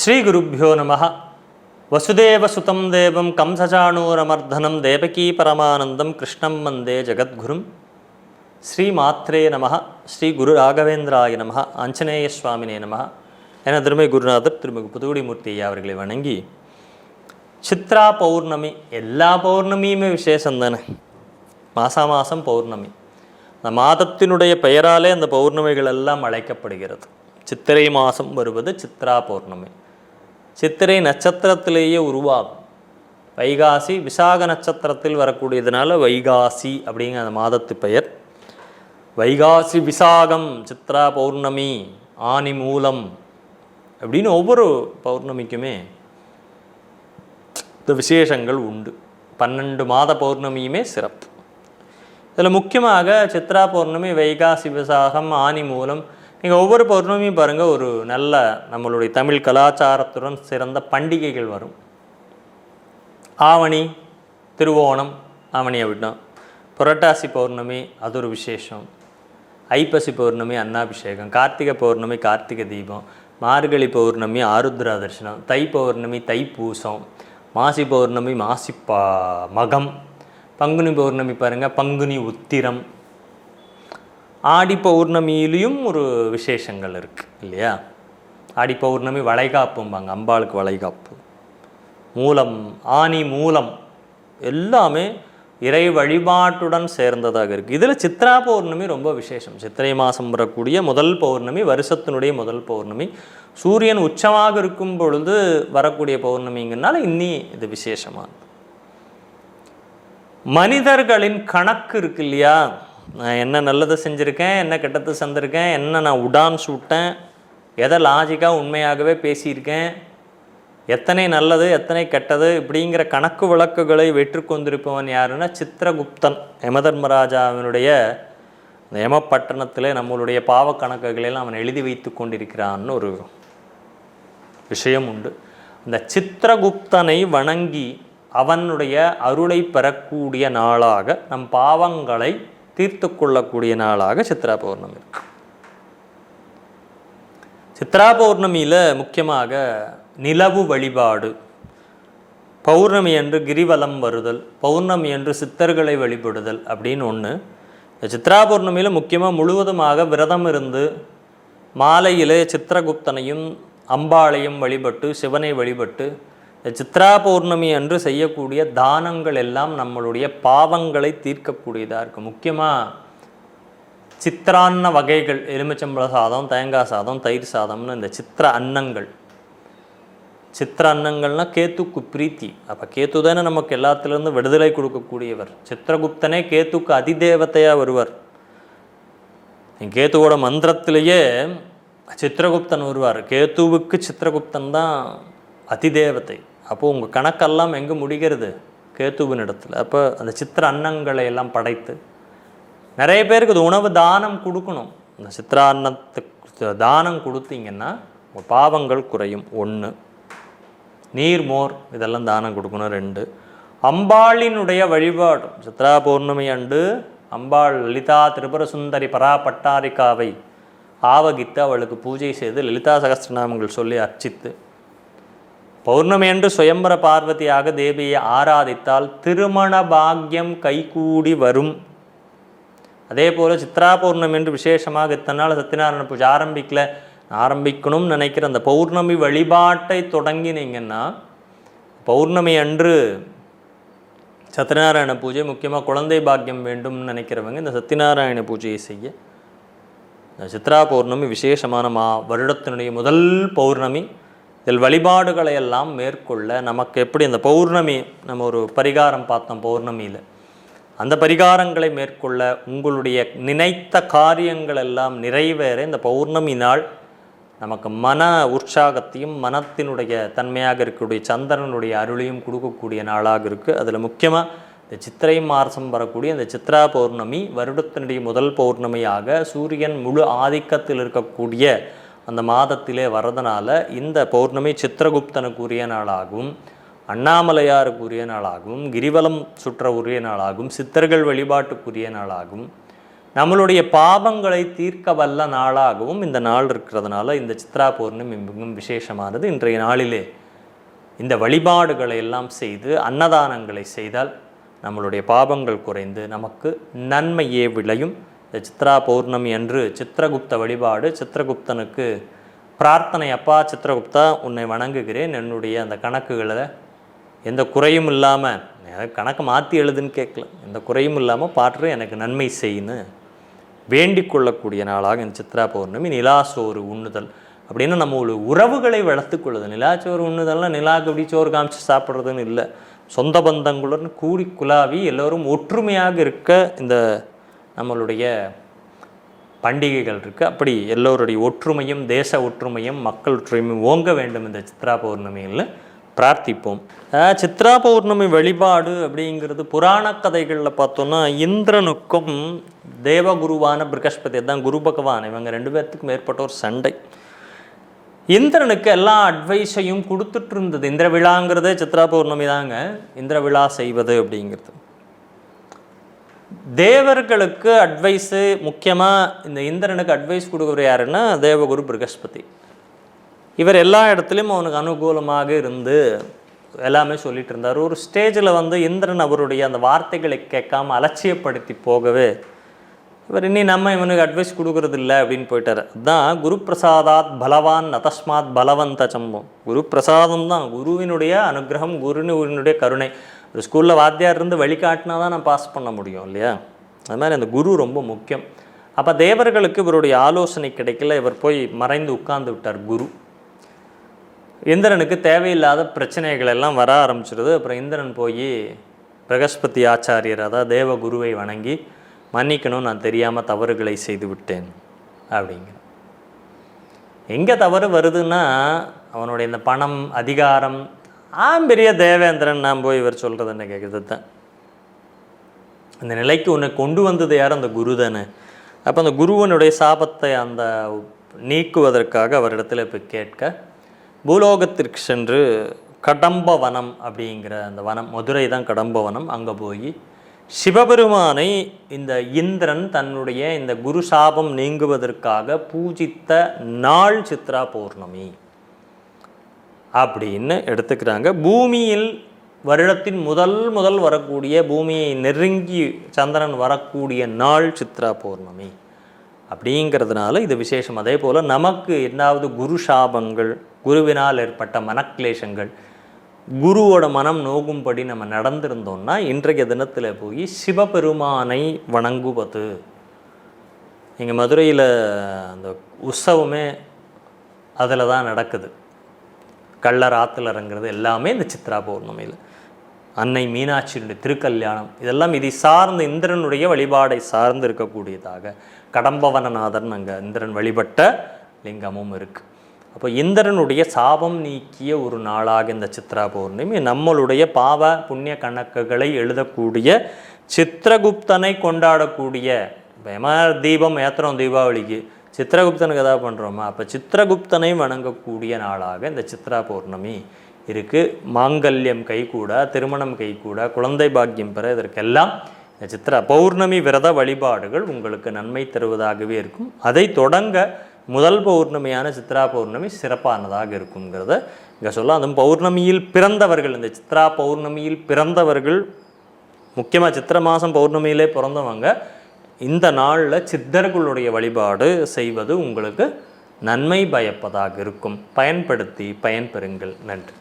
ശ്രീഗുരുഭ്യോ നമ. വസുദേവസുതം ദേവം കംസചാണൂരമർദ്ദനം ദേവകീ പരമാനന്ദം കൃഷ്ണം വന്ദേ ജഗദ്ഗുരും. ശ്രീമാത്രേ നമ ശ്രീ ഗുരു രാഘവേന്ദ്രായ നമ ആഞ്ജനേയസ്വാമിനെ നമ എന്ന திருமை ഗുരുനാഥർ തിരുമുഖ புதுகுடிமூர்த்தி ஐயா அவர்களை வணங்கி சித்ரா பௌர்ணமி எல்லா பௌர்ணமியுமே விசேஷம் தானே மாசாமாசம் பௌர்ணமி அந்த மாதத்தினுடைய பெயராலே அந்த பௌர்ணமிகள் சித்திரை மாதம் வருவது சித்ரா பௌர்ணமி. சித்திரை நட்சத்திரத்திலேயே உருவாகும். வைகாசி விசாக நட்சத்திரத்தில் வரக்கூடியதுனால வைகாசி அப்படிங்கிற அந்த மாதத்து பெயர். வைகாசி விசாகம் சித்ரா பௌர்ணமி ஆனி மூலம் அப்படின்னு ஒவ்வொரு பௌர்ணமிக்குமே இந்த விசேஷங்கள் உண்டு. பன்னெண்டு மாத பௌர்ணமியுமே சிறப்பு. இதில் முக்கியமாக சித்ரா பௌர்ணமி வைகாசி விசாகம் ஆனி மூலம் நீங்கள் ஒவ்வொரு பௌர்ணமியும் பாருங்கள் ஒரு நல்ல நம்மளுடைய தமிழ் கலாச்சாரத்துடன் சிறந்த பண்டிகைகள் வரும். ஆவணி திருவோணம் ஆவணி அப்படின்னா புரட்டாசி பௌர்ணமி அது ஒரு விசேஷம். ஐப்பசி பௌர்ணமி அன்னாபிஷேகம். கார்த்திகை பௌர்ணமி கார்த்திகை தீபம். மார்கழி பௌர்ணமி ஆருத்ரா தரிசனம். தை பௌர்ணமி தைப்பூசம் மாசி பௌர்ணமி மாசிப்பா மகம். பங்குனி பௌர்ணமி பாருங்கள் பங்குனி உத்திரம். ஆடி பௌர்ணமியிலையும் ஒரு விசேஷங்கள் இருக்குது இல்லையா? ஆடி பௌர்ணமி வளைகாப்பும்பாங்க அம்பாளுக்கு வளைகாப்பு. மூலம் ஆனி மூலம் எல்லாமே இறை வழிபாட்டுடன் சேர்ந்ததாக இருக்குது இதில் சித்ரா பௌர்ணமி ரொம்ப விசேஷம். சித்திரை மாதம் வரக்கூடிய முதல் பௌர்ணமி வருஷத்தினுடைய முதல் பௌர்ணமி. சூரியன் உச்சமாக இருக்கும் பொழுது வரக்கூடிய பௌர்ணமிங்கிறனால இன்னி இது விசேஷமானது. மனிதர்களின் கணக்கு இருக்கு இல்லையா? நான் என்ன நல்லது செஞ்சுருக்கேன் என்ன கெட்டது செஞ்சுருக்கேன் என்ன நான் உடான் சுட்டேன் எதை லாஜிக்காக உண்மையாகவே பேசியிருக்கேன் எத்தனை நல்லது எத்தனை கெட்டது இப்படிங்கிற கணக்கு விளக்குகளை வெற்றுக்கொண்டிருப்பவன் யாருன்னா சித்திரகுப்தன் யமதர்மராஜாவினுடைய இந்த யமப்பட்டணத்தில் நம்மளுடைய பாவ அவன் எழுதி வைத்து கொண்டிருக்கிறான்னு ஒரு விஷயம் உண்டு. அந்த சித்திரகுப்தனை வணங்கி அவனுடைய அருளை பெறக்கூடிய நாளாக நம் பாவங்களை தீர்த்து கொள்ளக்கூடிய நாளாக சித்ரா பௌர்ணமி இருக்கு. சித்ரா பௌர்ணமியில் முக்கியமாக நிலவு வழிபாடு. பௌர்ணமி என்று கிரிவலம் வருதல் பௌர்ணமி என்று சித்தர்களை வழிபடுதல் அப்படின்னு ஒன்று சித்ரா பௌர்ணமியில் முக்கியமாக முழுவதுமாக விரதம் இருந்து மாலையிலே சித்திரகுப்தனையும் அம்பாளையும் வழிபட்டு சிவனை வழிபட்டு சித்ரா பௌர்ணமி அன்று செய்யக்கூடிய தானங்கள் எல்லாம் நம்மளுடைய பாவங்களை தீர்க்கக்கூடியதாக இருக்குது முக்கியமாக சித்திரான்ன வகைகள் எலுமிச்சம்பழ சாதம் தேங்காய் சாதம் தயிர் சாதம்னு இந்த சித்திர அன்னங்கள். சித்திர அன்னங்கள்னா கேத்துக்கு பிரீத்தி. அப்போ கேத்து தானே நமக்கு எல்லாத்துலேருந்து விடுதலை கொடுக்கக்கூடியவர். சித்திரகுப்தனே கேத்துக்கு அதிதேவத்தையாக வருவார். கேத்துவோட மந்திரத்திலேயே சித்திரகுப்தன் வருவார். கேத்துவுக்கு சித்திரகுப்தன் தான் அதிதேவத்தை அப்போது உங்கள் கணக்கெல்லாம் எங்கே முடிகிறது? கேத்துவின் இடத்துல. அப்போ அந்த சித்திர அன்னங்களை எல்லாம் படைத்து நிறைய பேருக்கு இது உணவு தானம் கொடுக்கணும். இந்த சித்ரா அன்னத்துக்கு தானம் கொடுத்தீங்கன்னா உங்கள் பாவங்கள் குறையும். ஒன்று நீர் மோர் இதெல்லாம் தானம் கொடுக்கணும். ரெண்டு அம்பாளினுடைய வழிபாடு. சித்ரா பௌர்ணமி அண்டு அம்பாள் லலிதா திரிபுர சுந்தரி பரா பட்டாரிகாவை ஆவகித்து அவளுக்கு பூஜை செய்து லலிதா சகஸ்திரநாமங்கள் சொல்லி அர்ச்சித்து பௌர்ணமி என்று சுயம்பர பார்வதியாக தேவியை ஆராதித்தால் திருமண பாக்கியம் கைகூடி வரும். அதே போல் சித்ரா பௌர்ணமி என்று விசேஷமாக இத்தனை நாள் சத்யநாராயண பூஜை ஆரம்பிக்கல. ஆரம்பிக்கணும்னு நினைக்கிற அந்த பௌர்ணமி வழிபாட்டை தொடங்கினீங்கன்னா பௌர்ணமி அன்று சத்யநாராயண பூஜை முக்கியமாக குழந்தை பாக்கியம் வேண்டும்னு நினைக்கிறவங்க இந்த சத்யநாராயண பூஜையை செய்ய. இந்த சித்ரா பௌர்ணமி விசேஷமான மா வருடத்தினுடைய முதல் பௌர்ணமி இதில் வழிபாடுகளை எல்லாம் மேற்கொள்ள நமக்கு எப்படி இந்த பௌர்ணமி நம்ம ஒரு பரிகாரம் பார்த்தோம் பௌர்ணமியில். அந்த பரிகாரங்களை மேற்கொள்ள உங்களுடைய நினைத்த காரியங்கள் எல்லாம் நிறைவேற இந்த பௌர்ணமி நாள் நமக்கு மன உற்சாகத்தையும் மனத்தினுடைய தன்மையாக இருக்கக்கூடிய சந்திரனுடைய அருளையும் கொடுக்கக்கூடிய நாளாக இருக்குது அதில் முக்கியமாக இந்த சித்திரை மார்சம் வரக்கூடிய இந்த சித்ரா பௌர்ணமி வருடத்தினுடைய முதல் பௌர்ணமியாக சூரியன் முழு ஆதிக்கத்தில் இருக்கக்கூடிய அந்த மாதத்திலே வர்றதுனால இந்த பௌர்ணமி சித்திரகுப்தனுக்குரிய நாளாகவும் அண்ணாமலையாருக்குரிய நாளாகவும் கிரிவலம் சுற்ற உரிய நாளாகவும் சித்தர்கள் வழிபாட்டுக்குரிய நாளாகவும் நம்மளுடைய பாவங்களை தீர்க்க வல்ல நாளாகவும் இந்த நாள் இருக்கிறதுனால இந்த சித்ரா பௌர்ணமி மிகவும் விசேஷமானது. இன்றைய நாளிலே இந்த வழிபாடுகளை எல்லாம் செய்து அன்னதானங்களை செய்தால் நம்மளுடைய பாவங்கள் குறைந்து நமக்கு நன்மையே விளையும். இந்த சித்ரா பௌர்ணமி அன்று சித்திரகுப்த வழிபாடு சித்திரகுப்தனுக்கு பிரார்த்தனை அப்பா சித்திரகுப்தா உன்னை வணங்குகிறேன். என்னுடைய அந்த கணக்குகளை எந்த குறையும் இல்லாமல் கணக்கு மாற்றி எழுதுன்னு கேட்கல. எந்த குறையும் இல்லாமல் பாற்று எனக்கு நன்மை செய்யுன்னு வேண்டிக் கொள்ளக்கூடிய நாளாக இந்த சித்ரா பௌர்ணமி. நிலாசோறு உண்ணுதல் அப்படின்னா நம்ம ஒரு உறவுகளை வளர்த்துக்கொள்ளுது நிலாச்சோறு உண்ணுதல்லாம் நிலாக்கு அப்படி சோறு காமிச்சு சாப்பிட்றதுன்னு இல்லை. சொந்த பந்தங்களுடன் கூடி குலாவி எல்லோரும் ஒற்றுமையாக இருக்க இந்த நம்மளுடைய பண்டிகைகள் இருக்குது அப்படி எல்லோருடைய ஒற்றுமையும் தேச ஒற்றுமையும் மக்கள் ஒற்றுமையும் ஓங்க வேண்டும் இந்த சித்ரா பௌர்ணமியில். பிரார்த்திப்போம். சித்ரா பௌர்ணமி வழிபாடு அப்படிங்கிறது புராண கதைகளில் பார்த்தோன்னா இந்திரனுக்கும் தேவகுருவான பிரகஸ்பதி தான் குரு பகவான் இவங்க ரெண்டு பேர்த்துக்கும் மேற்பட்ட ஒரு சண்டை. இந்திரனுக்கு எல்லா அட்வைஸையும் கொடுத்துட்டு இருந்தது. இந்திர விழாங்கிறதே சித்ரா பௌர்ணமி தாங்க. இந்திர விழா செய்வது அப்படிங்கிறது. தேவர்களுக்கு அட்வைஸு முக்கியமாக இந்த இந்திரனுக்கு அட்வைஸ் கொடுக்குற யாருன்னா தேவகுரு பிரகஸ்பதி. இவர் எல்லா இடத்துலையும் அவனுக்கு அனுகூலமாக இருந்து எல்லாமே சொல்லிட்டு இருந்தார். ஒரு ஸ்டேஜில் வந்து இந்திரன் அவருடைய அந்த வார்த்தைகளை கேட்காம அலட்சியப்படுத்தி போகவே இவர் இனி நம்ம இவனுக்கு அட்வைஸ் கொடுக்கறது இல்லை அப்படின்னு போயிட்டார். அதான் குரு பிரசாதாத் பலவான் நதஸ்மாத் பலவந்த சம்பம் குரு பிரசாதம் தான். குருவினுடைய அனுகிரகம் குருவினுடைய கருணை. ஒரு ஸ்கூலில் வாத்தியார் இருந்து வழிகாட்டினா தான் நான் பாஸ் பண்ண முடியும் இல்லையா? அது மாதிரி அந்த குரு ரொம்ப முக்கியம். அப்போ தேவர்களுக்கு இவருடைய ஆலோசனை கிடைக்கல இவர் போய் மறைந்து உட்கார்ந்து விட்டார் குரு. இந்திரனுக்கு தேவையில்லாத பிரச்சனைகள் எல்லாம் வர ஆரம்பிச்சிருது. அப்புறம் இந்திரன் போய் பிரகஸ்பதி ஆச்சாரியர் அதாவது தேவ குருவை வணங்கி மன்னிக்கணும் நான் தெரியாமல் தவறுகளை செய்து விட்டேன் அப்படிங்கிற எங்கே தவறு வருதுன்னா அவனுடைய இந்த பணம் அதிகாரம் ஆம் பெரிய தேவேந்திரன் நான் போய் இவர் சொல்கிறது என்ன கேட்குறது தான் அந்த நிலைக்கு உன்னை கொண்டு வந்தது யார்? அந்த குரு தானே. அப்போ அந்த குருவனுடைய சாபத்தை அந்த நீக்குவதற்காக அவரிடத்தில் இப்போ கேட்க பூலோகத்திற்கு சென்று கடம்ப வனம் அப்படிங்கிற அந்த வனம் மதுரை தான் கடம்ப வனம் அங்கே போய் சிவபெருமானை இந்த இந்திரன் தன்னுடைய இந்த குரு சாபம் நீங்குவதற்காக பூஜித்த நாள் சித்ரா பௌர்ணமி. அப்படின்னு எடுத்துக்கிறாங்க. பூமியில் வருடத்தின் முதல் முதல் வரக்கூடிய பூமியை நெருங்கி சந்திரன் வரக்கூடிய நாள் சித்ரா பௌர்ணமி. அப்படிங்கிறதுனால இது விசேஷம். அதே போல் நமக்கு என்னாவது குரு சாபங்கள் குருவினால் ஏற்பட்ட மனக்லேஷங்கள் குருவோட மனம் நோகும்படி நம்ம நடந்திருந்தோம்னா இன்றைய தினத்தில் போய் சிவபெருமானை வணங்குவது. எங்கள் மதுரையில் அந்த உற்சவமே அதில் தான் நடக்குது. கள்ளர் ஆற்றுல இறங்குறது எல்லாமே இந்த சித்ரா பௌர்ணமியில். அன்னை மீனாட்சியினுடைய திருக்கல்யாணம் இதெல்லாம் இதை சார்ந்த இந்திரனுடைய வழிபாடை சார்ந்து இருக்கக்கூடியதாக கடம்பவனநாதன் அங்கே இந்திரன் வழிபட்ட லிங்கமும் இருக்குது அப்போ இந்திரனுடைய சாபம் நீக்கிய ஒரு நாளாக இந்த சித்ரா பௌர்ணமி நம்மளுடைய பாவ புண்ணிய கணக்குகளை எழுதக்கூடிய சித்திரகுப்தனை கொண்டாடக்கூடிய தீபம் ஏத்துறோம் தீபாவளிக்கு சித்திரகுப்தனுக்கு எதாவது பண்ணுறோமா அப்போ சித்திரகுப்தனை வணங்கக்கூடிய நாளாக இந்த சித்ரா பௌர்ணமி இருக்குது மாங்கல்யம் கைகூட திருமணம் கைகூட குழந்தை பாக்கியம் பெற இதற்கெல்லாம் இந்த சித்ரா பௌர்ணமி விரத வழிபாடுகள் உங்களுக்கு நன்மை தருவதாகவே இருக்கும். அதை தொடங்க முதல் பௌர்ணமியான சித்ரா பௌர்ணமி சிறப்பானதாக இருக்குங்கிறத இங்கே சொல்ல அதுவும் பௌர்ணமியில் பிறந்தவர்கள் இந்த சித்ரா பௌர்ணமியில் பிறந்தவர்கள் முக்கியமாக சித்திர மாதம் பௌர்ணமியிலே பிறந்தவங்க இந்த நாளில் சித்தர்களுடைய வழிபாடு செய்வது உங்களுக்கு நன்மை பயப்பதாக இருக்கும். பயன்படுத்தி பயன்பெறுங்கள். நன்றி.